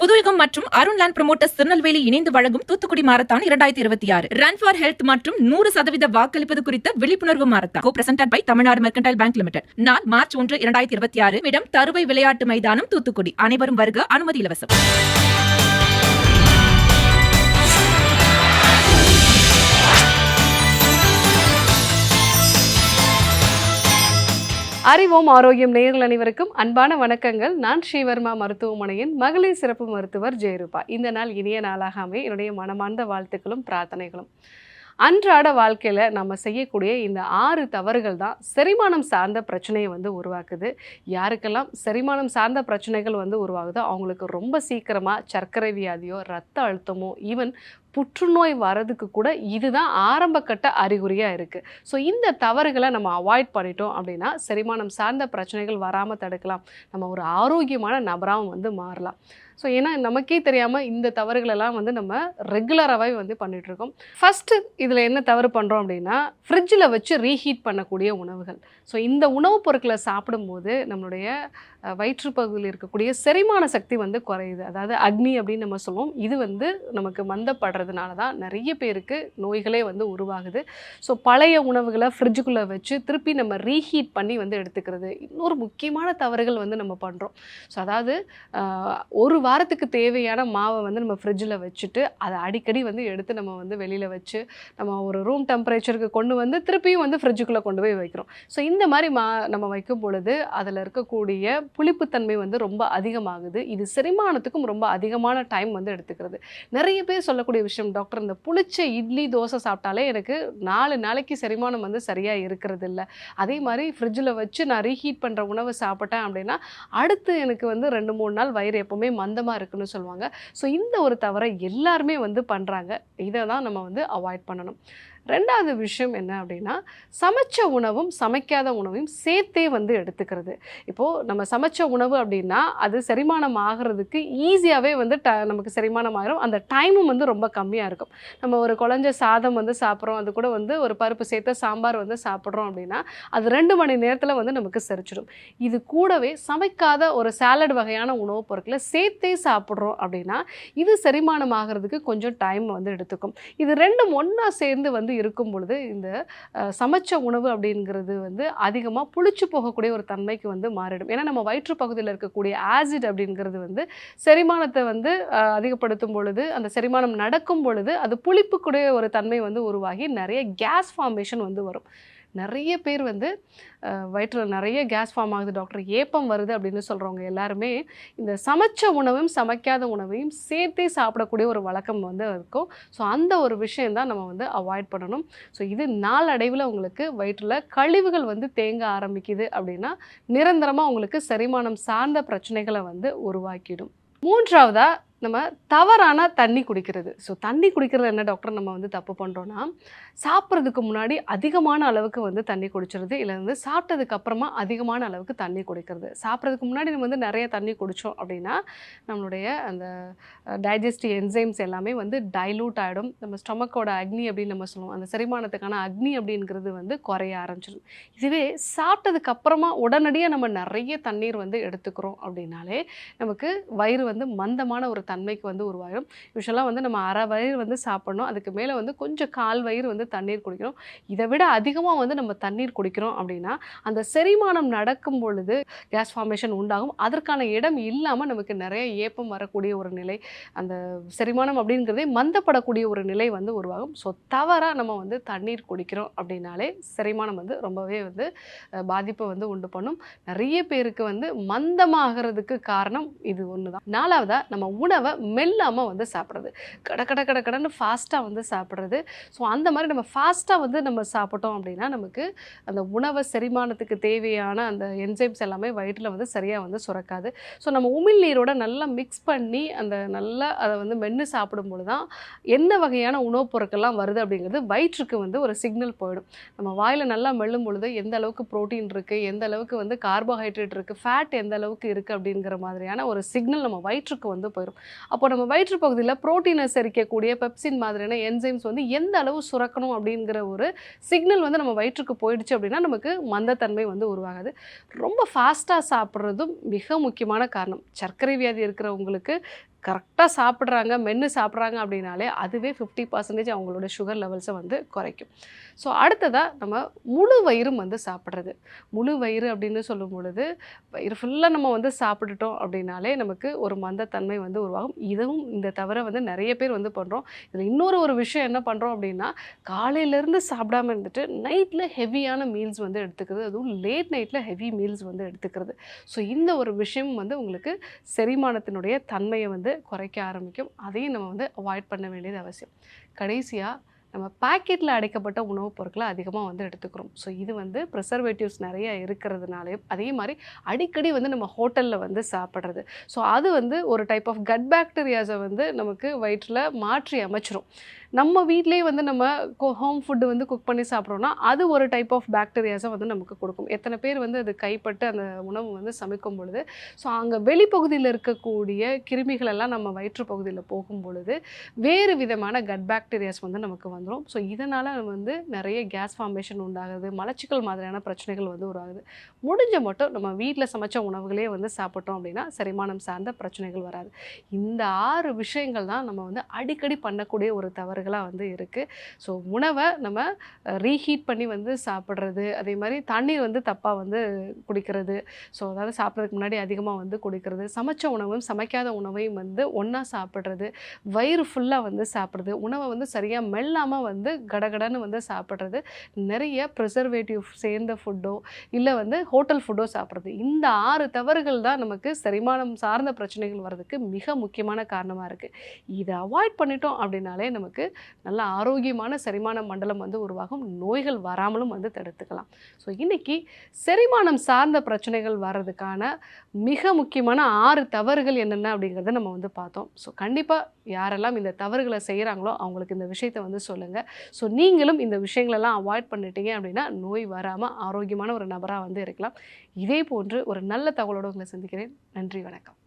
புதுயுகம் மற்றும் அருண்லேண்ட் ப்ரமோட்டர்ஸ் திருநெல்வேலி இணைந்து வழங்கும் தூத்துக்குடி மாரத்தான் இரண்டாயிரத்தி இருபத்தி ஆறு. ரன் ஃபார் ஹெல்த் மற்றும் நூறு சதவீத வாக்களிப்பது குறித்த விழிப்புணர்வு marathon co presented by Tamil Nadu mercantile bank limited நாள் மார்ச் ஒன்று இரண்டாயிரத்தி இருபத்தி ஆறு. இடம் தருவை விளையாட்டு மைதானம் தூத்துக்குடி. அனைவரும் வருக அனுமதி இலவசம். அறிவோம் ஆரோக்கியம் நேயர்கள் அனைவருக்கும் அன்பான வணக்கங்கள். நான் ஸ்ரீவர்மா மருத்துவமனையின் மகளிர் சிறப்பு மருத்துவர் ஜெயரூபா. இந்த நாள் இனிய நாளாக அமைய என்னுடைய மனமார்ந்த வாழ்த்துக்களும் பிரார்த்தனைகளும். அன்றாட வாழ்க்கையில் நம்ம செய்யக்கூடிய இந்த ஆறு தவறுகள் தான் செரிமானம் சார்ந்த பிரச்சனையை வந்து உருவாக்குது. யாருக்கெல்லாம் செரிமானம் சார்ந்த பிரச்சனைகள் வந்து உருவாகுதோ அவங்களுக்கு ரொம்ப சீக்கிரமாக சர்க்கரை வியாதியோ ரத்த அழுத்தமோ ஈவன் புற்றுநோய் வரதுக்கு கூட இதுதான் ஆரம்பக்கட்ட அறிகுறியாக இருக்குது ஸோ இந்த தவறுகளை நம்ம அவாய்ட் பண்ணிட்டோம் அப்படின்னா செரிமானம் சார்ந்த பிரச்சனைகள் வராமல் தடுக்கலாம். நம்ம ஒரு ஆரோக்கியமான நபராகவும் வந்து மாறலாம். ஸோ ஏன்னா நமக்கே தெரியாமல் இந்த தவறுகளெல்லாம் வந்து நம்ம ரெகுலராகவே வந்து பண்ணிகிட்ருக்கோம் ஃபஸ்ட்டு இதில் என்ன தவறு பண்ணுறோம் அப்படின்னா ஃப்ரிட்ஜில் வச்சு ரீஹீட் பண்ணக்கூடிய உணவுகள். ஸோ இந்த உணவுப் பொருட்களை சாப்பிடும்போது நம்மளுடைய வயிற்று வயிற்றுப்பகுதியில் இருக்கக்கூடிய செரிமான சக்தி வந்து குறையுது. அதாவது அக்னி அப்படின்னு நம்ம சொல்லுவோம். இது வந்து நமக்கு சாப்பிட்றதுனால தான் நிறைய பேருக்கு நோய்களே வந்து உருவாகுது. ஸோ பழைய உணவுகளை ஃப்ரிட்ஜுக்குள்ளே வச்சு திருப்பி நம்ம ரீஹீட் பண்ணி வந்து எடுத்துக்கிறது. இன்னொரு முக்கியமான தவறுகள் வந்து நம்ம பண்ணுறோம் ஸோ அதாவது ஒரு வாரத்துக்கு தேவையான மாவை வந்து நம்ம ஃப்ரிட்ஜில் வச்சுட்டு அதை அடிக்கடி வந்து எடுத்து நம்ம வந்து வெளியில் வச்சு நம்ம ஒரு ரூம் டெம்பரேச்சருக்கு கொண்டு வந்து திருப்பியும் வந்து ஃப்ரிட்ஜுக்குள்ளே கொண்டு போய் வைக்கிறோம். ஸோ இந்த மாதிரி மா நம்ம வைக்கும் பொழுது அதில் இருக்கக்கூடிய புளிப்புத்தன்மை வந்து ரொம்ப அதிகமாகுது. இது செரிமானத்துக்கும் ரொம்ப அதிகமான டைம் வந்து எடுத்துக்கிறது. நிறைய பேர் சொல்லக்கூடிய விஷயம். டாக்டர் இந்த புளிச்ச இட்லி தோசை சாப்பிட்டாலே எனக்கு நாலு நாளைக்கு செரிமானம் வந்து சரியாக இருக்கிறது இல்லை அதே மாதிரி ஃப்ரிட்ஜில் வச்சு நான் ரீஹீட் பண்ணுற உணவு சாப்பிட்டேன் அப்படின்னா அடுத்து எனக்கு வந்து ரெண்டு மூணு நாள் வயிறு எப்போவுமே மந்தமாக இருக்குன்னு சொல்லுவாங்க. ஸோ இந்த ஒரு தவறை எல்லாருமே வந்து பண்ணுறாங்க இதை தான் நம்ம வந்து அவாய்ட் பண்ணணும். ரெண்டாவது விஷயம் என்ன அப்படின்னா சமைச்ச உணவும் சமைக்காத உணவையும் சேர்த்தே வந்து எடுத்துக்கிறது. இப்போது நம்ம சமைச்ச உணவு அப்படின்னா அது செரிமானம் ஆகிறதுக்கு ஈஸியாகவே வந்து ட நமக்கு செரிமானம் ஆகிரும் அந்த டைமும் வந்து ரொம்ப கம்மியாக இருக்கும். நம்ம ஒரு குழஞ்ச சாதம் வந்து சாப்பிட்றோம். அது கூட வந்து ஒரு பருப்பு சேர்த்த சாம்பார் வந்து சாப்பிட்றோம் அப்படின்னா அது ரெண்டு மணி நேரத்தில் வந்து நமக்கு செரிச்சிடும். இது கூடவே சமைக்காத ஒரு சாலட் வகையான உணவுப் பொருட்களை சேர்த்தே சாப்பிட்றோம் அப்படின்னா இது செரிமானம் ஆகிறதுக்கு கொஞ்சம் டைம் வந்து எடுத்துக்கும். இது ரெண்டும் ஒன்றா சேர்ந்து வந்து இருக்கும் பொழுது இந்த சமைச்ச உணவு அப்படிங்கிறது வந்து அதிகமாக புளிச்சு போகக்கூடிய ஒரு தன்மைக்கு வந்து மாறிடும். ஏன்னா நம்ம வயிற்று பகுதியில் இருக்கக்கூடிய ஆசிட் அப்படிங்கிறது வந்து செரிமானத்தை வந்து அதிகப்படுத்தும் பொழுது அந்த செரிமானம் நடக்கும் பொழுது அது புளிப்புக்குடைய ஒரு தன்மை வந்து உருவாகி நிறைய கேஸ் ஃபார்மேஷன் வந்து வரும். நிறைய பேர் வந்து வயிற்றில் நிறைய கேஸ் ஃபார்ம் ஆகுது. டாக்டர் ஏப்பம் வருது அப்படின்னு சொல்கிறவங்க எல்லாருமே இந்த சமைச்ச உணவையும் சமைக்காத உணவையும் சேர்த்தே சாப்பிடக்கூடிய ஒரு வழக்கம் வந்து இருக்கும். ஸோ அந்த ஒரு விஷயந்தான் நம்ம வந்து அவாய்ட் பண்ணணும். ஸோ இது நாளடைவில் உங்களுக்கு வயிற்றில் கழிவுகள் வந்து தேங்க ஆரம்பிக்குது அப்படின்னா நிரந்தரமாக உங்களுக்கு செரிமானம் சார்ந்த பிரச்சனைகளை வந்து உருவாக்கிடும். மூன்றாவதாக நம்ம தவறான தண்ணி குடிக்கிறது. ஸோ தண்ணி குடிக்கிறது என்ன டாக்டர் நம்ம வந்து தப்பு பண்ணுறோன்னா சாப்பிட்றதுக்கு முன்னாடி அதிகமான அளவுக்கு வந்து தண்ணி குடிச்சிருது இல்லை வந்து சாப்பிட்டதுக்கு அப்புறமா அதிகமான அளவுக்கு தண்ணி குடிக்கிறது. சாப்பிட்றதுக்கு முன்னாடி நம்ம வந்து நிறைய தண்ணி குடித்தோம் அப்படின்னா நம்மளுடைய அந்த டைஜஸ்டிவ் என்சைம்ஸ் எல்லாமே வந்து டைலூட் ஆகிடும் நம்ம ஸ்டொமக்கோட அக்னி அப்படின்னு நம்ம சொல்லுவோம். அந்த செரிமானத்துக்கான அக்னி அப்படிங்கிறது வந்து குறைய ஆரம்பிச்சிடும். இதுவே சாப்பிட்டதுக்கு அப்புறமா உடனடியாக நம்ம நிறைய தண்ணீர் வந்து எடுத்துக்கிறோம் அப்படின்னாலே நமக்கு வயிறு வந்து மந்தமான ஒரு தன்மைக்கு வந்து உருவாயிடும் யூஸ்வலாக வந்து நம்ம அரை வயிறு வந்து சாப்பிடணும். அதுக்கு மேலே வந்து கொஞ்சம் கால் வயிறு வந்து தண்ணீர் குடிக்கணும். இதை விட அதிகமாக வந்து நம்ம தண்ணீர் குடிக்கிறோம் அப்படின்னா அந்த செரிமானம் நடக்கும் பொழுது கேஸ் ஃபார்மேஷன் உண்டாகும். அதற்கான இடம் இல்லாமல் நமக்கு நிறைய ஏப்பம் வரக்கூடிய ஒரு நிலை அந்த செரிமானம் அப்படிங்கிறதே மந்தப்படக்கூடிய ஒரு நிலை வந்து உருவாகும். ஸோ தவறாக நம்ம வந்து தண்ணீர் குடிக்கிறோம் அப்படின்னாலே செரிமானம் வந்து ரொம்பவே வந்து பாதிப்பை வந்து உண்டு பண்ணும். நிறைய பேருக்கு வந்து மந்தமாகிறதுக்கு காரணம் இது ஒன்று தான் நாலாவதாக நம்ம உணவு மெல்லாமல் வந்து சாப்பிட்றது. கட கட கட கடன்னு ஃபாஸ்ட்டாக வந்து சாப்பிட்றது. ஸோ அந்த மாதிரி நம்ம ஃபாஸ்ட்டாக வந்து நம்ம சாப்பிட்டோம் அப்படின்னா நமக்கு அந்த உணவை செரிமானத்துக்கு தேவையான அந்த என்சைம்ஸ் எல்லாமே வயிற்றில் வந்து சரியாக வந்து சுரக்காது. ஸோ நம்ம உமிழ்நீரோட நல்லா மிக்ஸ் பண்ணி அந்த நல்லா அதை வந்து மென்று சாப்பிடும்போது தான் என்ன வகையான உணவுப் பொருட்கள்லாம் வருது அப்படிங்கிறது வயிற்றுக்கு வந்து ஒரு சிக்னல் போயிடும். நம்ம வாயில் நல்லா மெல்லும் பொழுது எந்த அளவுக்கு ப்ரோட்டீன் இருக்குது எந்த அளவுக்கு வந்து கார்போஹைட்ரேட் இருக்குது ஃபேட் எந்த அளவுக்கு இருக்குது அப்படிங்கிற மாதிரியான ஒரு சிக்னல் நம்ம வயிற்றுக்கு வந்து போயிடும். அப்போ நம்ம வயிற்று பகுதியில் புரோட்டீனை செரிக்கக்கூடிய பெப்சின் மாதிரியான என்சைம்ஸ் வந்து எந்த அளவு சுரக்கணும் அப்படிங்கிற ஒரு சிக்னல் வந்து நம்ம வயிற்றுக்கு போயிடுச்சு அப்படின்னா நமக்கு மந்தத்தன்மை வந்து உருவாகாது. ரொம்ப ஃபாஸ்ட்டாக சாப்பிட்றதும் மிக முக்கியமான காரணம். சர்க்கரை வியாதி இருக்கிறவங்களுக்கு கரெக்டாக சாப்பிட்றாங்க மென்று சாப்பிட்றாங்க அப்படின்னாலே அதுவே ஃபிஃப்டி பர்சன்டேஜ் அவங்களோட சுகர் லெவல்ஸை வந்து குறைக்கும். ஸோ அடுத்ததாக நம்ம முழு வயிறும் வந்து சாப்பிட்றது. முழு வயிறு அப்படின்னு சொல்லும் பொழுது வயிறு ஃபுல்லாக நம்ம வந்து சாப்பிட்டுட்டோம் அப்படின்னாலே நமக்கு ஒரு மந்தத்தன்மை வந்து உருவாகும். இதுவும் இந்த தவிர வந்து நிறைய பேர் வந்து பண்ணுறோம் இதில் இன்னொரு ஒரு விஷயம் என்ன பண்ணுறோம் அப்படின்னா காலையிலேருந்து சாப்பிடாம இருந்துட்டு நைட்டில் ஹெவியான மீல்ஸ் வந்து எடுத்துக்கிறது. அதுவும் லேட் நைட்டில் ஹெவி மீல்ஸ் வந்து எடுத்துக்கிறது. ஸோ இந்த ஒரு விஷயம் வந்து உங்களுக்கு செரிமானத்தினுடைய தன்மையை வந்து குறைக்க ஆரம்பிக்கும். அதையும் நம்ம வந்து அவாய்ட் பண்ண வேண்டியது அவசியம். கடைசியாக நம்ம பாக்கெட்டில் அடைக்கப்பட்ட உணவுப் பொருட்களை அதிகமாக வந்து எடுத்துக்கிறோம். ஸோ இது வந்து ப்ரிசர்வேட்டிவ்ஸ் நிறைய இருக்கிறதுனாலே அதே மாதிரி அடிக்கடி வந்து நம்ம ஹோட்டலில் வந்து சாப்பிட்றது. ஸோ அது வந்து ஒரு டைப் ஆஃப் கட் பாக்டீரியாஸை வந்து நமக்கு வயிற்றில் மாற்றி அமைச்சிரும். நம்ம வீட்டிலேயே வந்து நம்ம ஹோம் ஃபுட்டு வந்து குக் பண்ணி சாப்பிட்றோன்னா அது ஒரு டைப் ஆஃப் பேக்டீரியாஸை வந்து நமக்கு கொடுக்கும். எத்தனை பேர் வந்து அது கைப்பட்டு அந்த உணவு வந்து சமைக்கும் பொழுது ஸோ அங்கே வெளிப்பகுதியில் இருக்கக்கூடிய கிருமிகள் எல்லாம் நம்ம வயிற்று பகுதியில் போகும் பொழுது வேறு விதமான கட் பாக்டீரியாஸ் வந்து நமக்கு வந்துடும் ஸோ இதனால் வந்து நிறைய கேஸ் ஃபார்மேஷன் உண்டாகுது மலச்சிக்கல் மாதிரியான பிரச்சனைகள் வந்து உருவாகுது. முடிஞ்ச மட்டும் நம்ம வீட்டில் சமைச்ச உணவுகளே வந்து சாப்பிட்டோம் அப்படின்னா செரிமானம் சார்ந்த பிரச்சனைகள் வராது. இந்த ஆறு விஷயங்கள் தான் நம்ம வந்து அடிக்கடி பண்ணக்கூடிய ஒரு தவறு. தவறுகளாக வந்து இருக்குது ஸோ உணவை நம்ம ரீஹீட் பண்ணி வந்து சாப்பிட்றது அதே மாதிரி தண்ணீர் வந்து தப்பாக வந்து குடிக்கிறது. ஸோ அதாவது சாப்பிட்றதுக்கு முன்னாடி அதிகமாக வந்து குடிக்கிறது. சமைச்ச உணவும் சமைக்காத உணவையும் வந்து ஒன்றா சாப்பிட்றது. வயிறு ஃபுல்லாக வந்து சாப்பிட்றது. உணவை வந்து சரியாக மெல்லாமல் வந்து கடகடன்னு வந்து சாப்பிட்றது. நிறைய ப்ரிசர்வேட்டிவ் சேர்ந்த ஃபுட்டோ இல்லை வந்து ஹோட்டல் ஃபுட்டோ சாப்பிட்றது. இந்த ஆறு தவறுகள் தான் நமக்கு செரிமானம் சார்ந்த பிரச்சனைகள் வர்றதுக்கு மிக முக்கியமான காரணமாக இருக்குது இதை அவாய்ட் பண்ணிட்டோம் அப்படின்னாலே நமக்கு நல்ல ஆரோக்கியமான செரிமான மண்டலம் வந்து உருவாகும். நோய்கள் வராமலும் வந்து தடுத்துக்கலாம். ஸோ இன்னைக்கு செரிமானம் சார்ந்த பிரச்சனைகள் வர்றதுக்கான மிக முக்கியமான ஆறு தவறுகள் என்னென்ன அப்படிங்கிறத நம்ம வந்து பார்த்தோம். ஸோ கண்டிப்பாக யாரெல்லாம் இந்த தவறுகளை செய்கிறாங்களோ அவங்களுக்கு இந்த விஷயத்தை வந்து சொல்லுங்கள் ஸோ நீங்களும் இந்த விஷயங்களெல்லாம் அவாய்ட் பண்ணிட்டீங்க அப்படின்னா நோய் வராமல் ஆரோக்கியமான ஒரு நபராக வந்து இருக்கலாம். இதே போன்று ஒரு நல்ல தகவலோடு உங்களை சந்திக்கிறேன். நன்றி வணக்கம்.